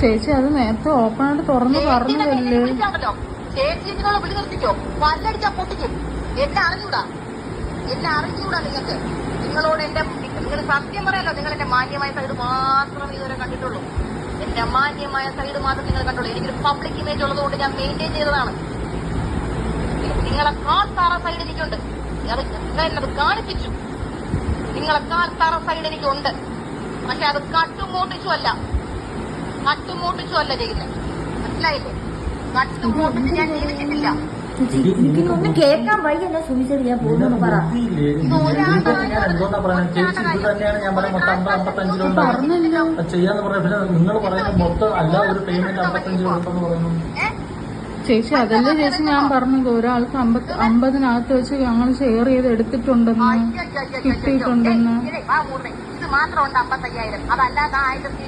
ചേച്ചി അത് നേരത്തെ ഓപ്പൺ ആയിട്ട് തുറന്ന് പറഞ്ഞതല്ലേ? നിങ്ങളെ ചേച്ചി ഇതിനുള്ള വിളി നിർത്തിക്കോ. പല്ലടിച്ചാ പൊട്ടിക്കും എന്നെ അറിഞ്ഞൂടാ എന്നെ അറിഞ്ഞൂടാ നിങ്ങൾക്ക്. നിങ്ങളോട് എന്റെ നിങ്ങൾ സത്യം പറയാലോ നിങ്ങൾ എന്റെ മാന്യമായ സൈഡ് മാത്രം ഇതുവരെ കണ്ടിട്ടുള്ളൂ. എന്റെ മാന്യമായ സൈഡ് മാത്രം നിങ്ങൾ കണ്ടുള്ളൂ. എനിക്കൊരു പബ്ലിക് ഇമേജ് ഉള്ളതുകൊണ്ട് ഞാൻ മെയിന്റെയിൻ ചെയ്തതാണ്. നിങ്ങളെക്കാൾ താറ സൈഡ് എനിക്കുണ്ട്. എന്നത് കാണിപ്പിച്ചു. നിങ്ങളെക്കാൾ താറ സൈഡ് എനിക്കുണ്ട്. പക്ഷെ അത് കട്ടുമോട്ടിച്ചു അല്ല. അല്ല മനസ്സിലായില്ലേ? ഞാൻ എനിക്കൊന്നും കേൾക്കാൻ വയ്യല്ല സുമിച്ചത് ഞാൻ പോകുന്നു പറ. ചേച്ചി അതല്ല ചെയ്യാന്ന് പിന്നെ നിങ്ങൾ മൊത്തം അല്ല ഒരു പേയ്മെന്റ് അമ്പത്തഞ്ച് പറയുന്നു? ചേച്ചി അതല്ലേ ചേച്ചി ഞാൻ പറഞ്ഞത്? ഒരാൾക്ക് അമ്പത് അമ്പതിനകത്ത് വെച്ച് ഞങ്ങൾ ഷെയർ ചെയ്ത് എടുത്തിട്ടുണ്ടെന്ന്. കിട്ടിയിട്ടുണ്ടെന്ന്. ഏയ്, ഇതേ, വാ മൂന്നേ. ഇത് മാത്രം അമ്പത്തയ്യായിരം. അതല്ലാതെ ആയിരത്തി